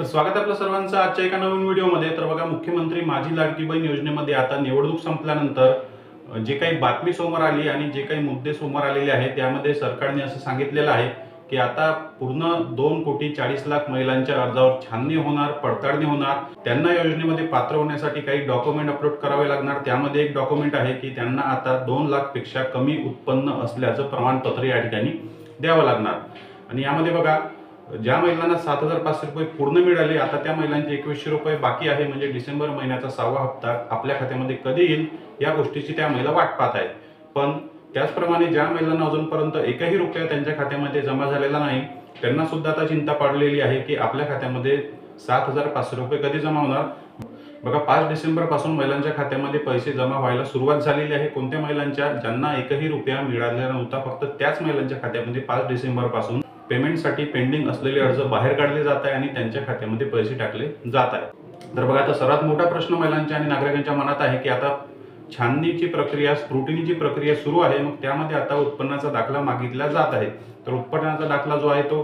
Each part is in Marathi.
तर स्वागत आपलं सर्वांचं आजच्या एका नवीन व्हिडिओमध्ये. तर बघा मुख्यमंत्री माझी लाडकी बहीण योजनेमध्ये आता निवडणूक संपल्यानंतर जे काही बातमी समोर आली आणि जे काही मुद्दे समोर आलेले आहेत त्यामध्ये सरकारने असं सांगितलेलं आहे की आता पूर्ण दोन कोटी चाळीस लाख महिलांच्या अर्जावर छाननी होणार पडताळणी होणार. त्यांना योजनेमध्ये पात्र होण्यासाठी काही डॉक्युमेंट अपलोड करावे लागणार. त्यामध्ये एक डॉक्युमेंट आहे की त्यांना आता दोन लाखपेक्षा कमी उत्पन्न असल्याचं प्रमाणपत्र या ठिकाणी द्यावं लागणार. आणि यामध्ये बघा ज्या महिलांना सात हजार पाचशे रुपये पूर्ण मिळाले आता त्या महिलांचे एकवीसशे रुपये बाकी आहे म्हणजे डिसेंबर महिन्याचा सहावा हप्ता आपल्या खात्यामध्ये कधी येईल या गोष्टीची त्या महिला वाट पाहत आहेत. पण त्याचप्रमाणे ज्या महिलांना अजूनपर्यंत एकही रुपया त्यांच्या खात्यामध्ये जमा झालेला नाही त्यांना सुद्धा आता चिंता पडलेली आहे की आपल्या खात्यामध्ये सात हजार पाचशे रुपये कधी जमा होणार? बघा पाच डिसेंबरपासून महिलांच्या खात्यामध्ये पैसे जमा व्हायला सुरुवात झालेली आहे. कोणत्या महिलांच्या ज्यांना एकही रुपया मिळालेला नव्हता फक्त त्याच महिलांच्या खात्यामध्ये पाच डिसेंबरपासून पेमेंटसाठी पेंडिंग असलेले अर्ज बाहेर काढले जात आहे आणि त्यांच्या खात्यामध्ये पैसे टाकले जात आहे तर बघा आता सर्वात मोठा प्रश्न महिलांच्या आणि नागरिकांच्या मनात आहे की आता छाननीची प्रक्रिया स्क्रुटिनीची प्रक्रिया सुरू आहे. मग त्यामध्ये आता उत्पन्नाचा दाखला मागितला जात आहे. तर उत्पन्नाचा दाखला जो आहे तो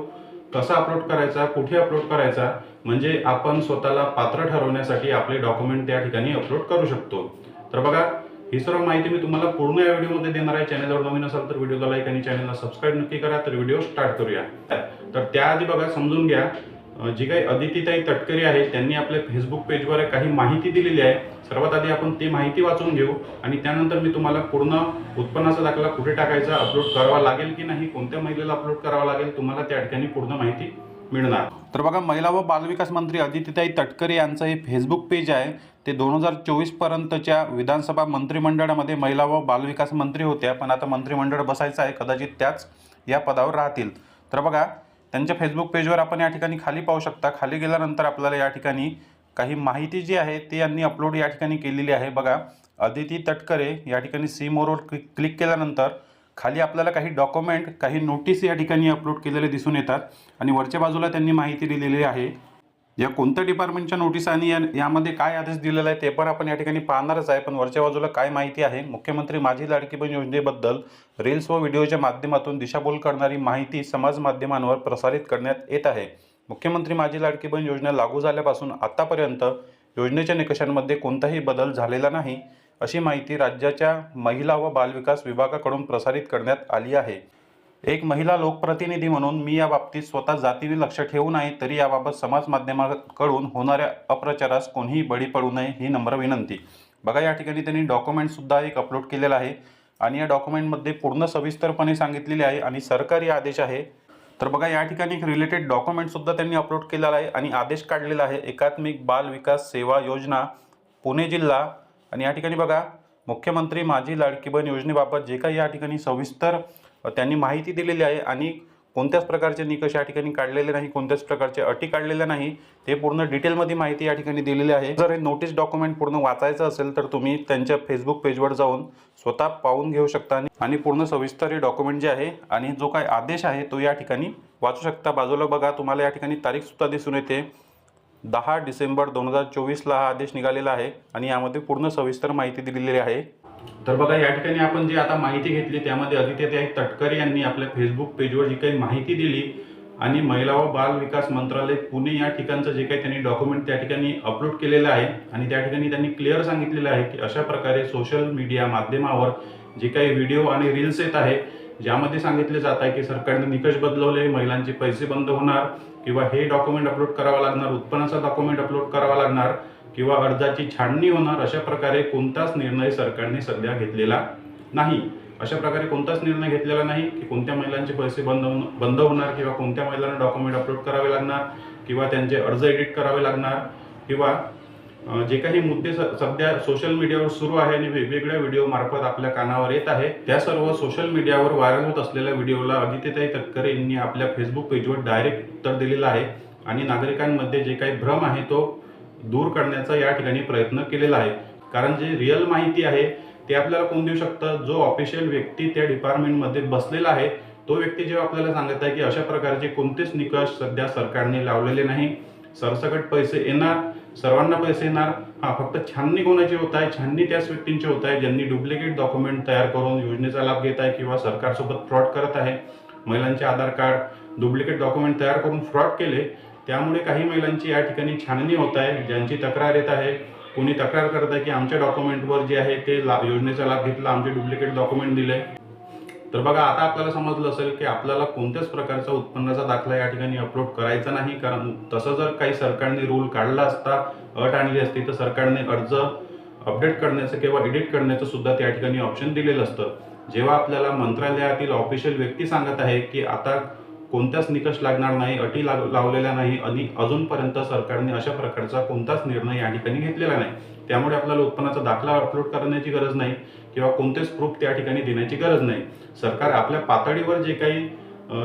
कसा अपलोड करायचा कुठे अपलोड करायचा? म्हणजे आपण स्वतःला पात्र ठरवण्यासाठी आपले डॉक्युमेंट त्या ठिकाणी अपलोड करू शकतो. तर बघा ही सर्व माहिती मी तुम्हाला पूर्ण या व्हिडिओमध्ये देणार आहे. चॅनलवर नवीन असाल तर व्हिडिओला लाईक आणि चॅनलला सबस्क्राईब नक्की करा तर व्हिडिओ स्टार्ट करूया. तर त्याआधी बघा समजून घ्या जी काही अदितीताई तटकरी आहे त्यांनी आपल्या फेसबुक पेजवर काही माहिती दिलेली आहे. सर्वात आधी आपण ती माहिती वाचून घेऊ आणि त्यानंतर मी तुम्हाला पूर्ण उत्पन्नाचा दाखला कुठे टाकायचा अपलोड करावा लागेल की नाही कोणत्या महिलेला अपलोड करावा लागेल तुम्हाला त्या ठिकाणी पूर्ण माहिती मिळणार. तर बघा महिला व बालविकास मंत्री अदितीताई तटकरे यांचं हे फेसबुक पेज आहे. ते दोन हजार चोवीस पर्यंतच्या विधानसभा मंत्रिमंडळामध्ये महिला व बालविकास मंत्री होत्या पण आता मंत्रिमंडळ बसायचं आहे. कदाचित त्याच या पदावर राहतील. तर बघा त्यांच्या फेसबुक पेजवर आपण या ठिकाणी खाली पाहू शकता. खाली गेल्यानंतर आपल्याला या ठिकाणी काही माहिती जी आहे ती यांनी अपलोड या ठिकाणी केलेली आहे. बघा अदिती तटकरे या ठिकाणी सी मोरवर क्लिक क्लिक केल्यानंतर खाली आपल्याला काही डॉक्युमेंट काही नोटीस या ठिकाणी अपलोड केलेले दिसून येतात आणि वरच्या बाजूला त्यांनी माहिती दिलेली आहे. या कोणत्या डिपार्टमेंटच्या नोटीस आणि या- यामध्ये काय आदेश दिलेला आहे ते पण आपण या ठिकाणी पाहणारच आहे. पण वरच्या बाजूला काय माहिती आहे? मुख्यमंत्री माझी लाडकी बहीण योजनेबद्दल रील्स व व्हिडिओच्या माध्यमातून दिशाभूल करणारी माहिती समाज माध्यमांवर प्रसारित करण्यात येत आहे. मुख्यमंत्री माझी लाडकी बहीण योजना लागू झाल्यापासून आतापर्यंत योजनेच्या निकषांमध्ये कोणताही बदल झालेला नाही. अशी माहिती राज्याच्या महिला व बालविकास विभागाकडून प्रसारित करण्यात आली आहे. एक महिला लोकप्रतिनिधी म्हणून मी या बाबतीत स्वतः जातीने लक्ष ठेवू नाही तरी याबाबत समाज माध्यमाकडून होणाऱ्या अप्रचारास कोणीही बळी पडू नये ही नम्र विनंती. बघा या ठिकाणी त्यांनी डॉक्युमेंटसुद्धा एक अपलोड केलेला आहे आणि या डॉक्युमेंटमध्ये पूर्ण सविस्तरपणे सांगितलेले आहे आणि सरकारी आदेश आहे. तर बघा या ठिकाणी एक रिलेटेड डॉक्युमेंटसुद्धा त्यांनी अपलोड केलेला आहे आणि आदेश काढलेला आहे. एकात्मिक बाल विकास सेवा योजना पुणे जिल्हा आणि या ठिकाणी बघा मुख्यमंत्री माझी लाडकी बहीण योजनेबाबत जे काही या ठिकाणी सविस्तर त्यांनी माहिती दिलेली आहे आणि कोणत्याच प्रकारचे निकष या ठिकाणी काढलेले नाही कोणत्याच प्रकारचे अटी काढलेल्या नाही ते पूर्ण डिटेलमध्ये माहिती या ठिकाणी दिलेली आहे. जर हे नोटीस डॉक्युमेंट पूर्ण वाचायचं असेल तर तुम्ही त्यांच्या फेसबुक पेजवर जाऊन स्वतः पाहून घेऊ शकता आणि- आणि पूर्ण सविस्तर हे डॉक्युमेंट जे आहे आणि जो काही आदेश आहे तो या ठिकाणी वाचू शकता. बाजूला बघा तुम्हाला या ठिकाणी तारीखसुद्धा दिसून येते. दहा डिसेंबर दोन हजार चोवीसला हा आदेश निघालेला आहे आणि यामध्ये पूर्ण सविस्तर माहिती दिलेली आहे. तर बघा या ठिकाणी आपण जी आता माहिती घेतली त्यामध्ये आदित्यताई तटकरे यांनी आपल्या फेसबुक पेजवर जी काही माहिती दिली आणि महिला व बाल विकास मंत्रालय पुणे या ठिकाणचं जे काही त्यांनी डॉक्युमेंट त्या ठिकाणी अपलोड केलेलं आहे आणि त्या ठिकाणी त्यांनी क्लिअर सांगितलेलं आहे की अशा प्रकारे सोशल मीडिया माध्यमावर जे काही व्हिडिओ आणि रील्स येत आहे ज्यामध्ये सांगितले जात आहे की सरकारने निकष बदलवले महिलांचे पैसे बंद होणार किंवा हे डॉक्युमेंट अपलोड करावं लागणार उत्पन्नाचा डॉक्युमेंट अपलोड करावा लागणार किंवा अर्जाची छाननी होणार अशा प्रकारे कोणताच निर्णय सरकारने सध्या घेतलेला नाही. अशा प्रकारे कोणताच निर्णय घेतलेला नाही की कोणत्या महिलांचे पैसे बंद होण- बंद होणार किंवा कोणत्या महिलांना डॉक्युमेंट अपलोड करावे लागणार किंवा त्यांचे अर्ज एडिट करावे लागणार किंवा जे काही मुद्दे स- सध्या सोशल मीडियावर सुरू आहे आणि वेगवेगळ्या व्हिडिओ मार्फत आपल्या कानावर येत आहे त्या सर्व सोशल मीडियावर व्हायरल होत असलेल्या व्हिडिओला अदित्यताई तटकरे यांनी आपल्या फेसबुक पेजवर डायरेक्ट उत्तर दिलेलं आहे. आणि नागरिकांमध्ये जे काही भ्रम आहे तो दूर करण्याचा या ठिकाणी प्रयत्न केलेला आहे. कारण जे रिअल माहिती आहे ते आपल्याला कोण देऊ शकतं? जो ऑफिशियल व्यक्ती त्या डिपार्टमेंटमध्ये बसलेला आहे तो व्यक्ती जेव्हा आपल्याला सांगत आहे की अशा प्रकारचे कोणतेच निकष सध्या सरकारने लावलेले नाही सरसकट पैसे येणार सर्वांना पैसे येणार. हा फक्त छाननी कोणाची होत आहे? छाननी त्याच व्यक्तींची होत आहे ज्यांनी डुप्लिकेट डॉक्युमेंट तयार करून योजनेचा लाभ घेत आहे किंवा सरकारसोबत फ्रॉड करत आहे. महिलांचे आधार कार्ड डुप्लिकेट डॉक्युमेंट तयार करून फ्रॉड केले. त्यामुळे काही महिलांची या ठिकाणी छाननी होत आहे ज्यांची तक्रार येत आहे. कोणी तक्रार करत आहे की आमच्या डॉक्युमेंटवर जे आहे ते ला योजनेचा लाभ घेतला आमचे डुप्लिकेट डॉक्युमेंट दिले. तर बघा आता आपल्याला समजलं असेल की आपल्याला कोणत्याच प्रकारचा उत्पन्नाचा दाखला या ठिकाणी अपलोड करायचा नाही कारण तसं जर काही सरकारने रूल काढला असता अट आणली असती तर सरकारने अर्ज अपडेट करण्याचं किंवा एडिट करण्याचं सुद्धा त्या ठिकाणी ऑप्शन दिलेलं असतं. जेव्हा आपल्याला मंत्रालयातील ऑफिशियल व्यक्ती सांगत आहे की आता कोणत्याच निकष लागणार नाही अटी लाग लावलेल्या नाही आणि अजूनपर्यंत सरकारने अशा प्रकारचा कोणताच निर्णय या ठिकाणी घेतलेला नाही. त्यामुळे आपल्याला उत्पन्नाचा दाखला अपलोड करण्याची गरज नाही किंवा कोणतेच प्रूफ त्या ठिकाणी देण्याची गरज नाही. सरकार आपल्या पातळीवर जे काही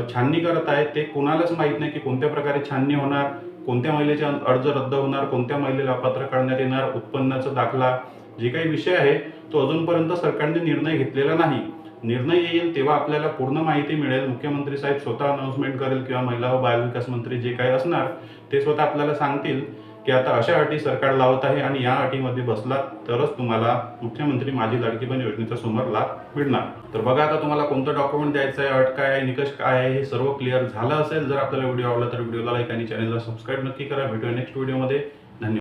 छाननी करत आहे ते कोणालाच माहीत नाही की कोणत्या प्रकारे छाननी होणार कोणत्या महिलेचे अर्ज रद्द होणार कोणत्या महिलेला अपात्र करण्यात येणार उत्पन्नाचा दाखला जे काही विषय आहे तो अजूनपर्यंत सरकारने निर्णय घेतलेला नाही. निर्णय येईल तेव्हा आपल्याला पूर्ण माहिती मिळेल. मुख्यमंत्री साहेब स्वतः अनाऊन्समेंट करेल किंवा महिला व बालविकास मंत्री जे काही असणार ते स्वतः आपल्याला सांगतील की आता अशा अटी सरकार लावत आहे आणि या अटीमध्ये बसला तरच तुम्हाला मुख्यमंत्री माझी लाडकी पण योजनेचा समोर लाभ मिळणार. तर बघा आता तुम्हाला कोणतं डॉक्युमेंट द्यायचं आहे अट काय आहे निकष काय आहे हे सर्व क्लिअर झालं असेल. जर आपल्याला व्हिडिओ आवडला तर व्हिडिओला लाईक आणि चॅनलला सबस्क्राईब नक्की करा. भेटूया नेक्स्ट व्हिडिओमध्ये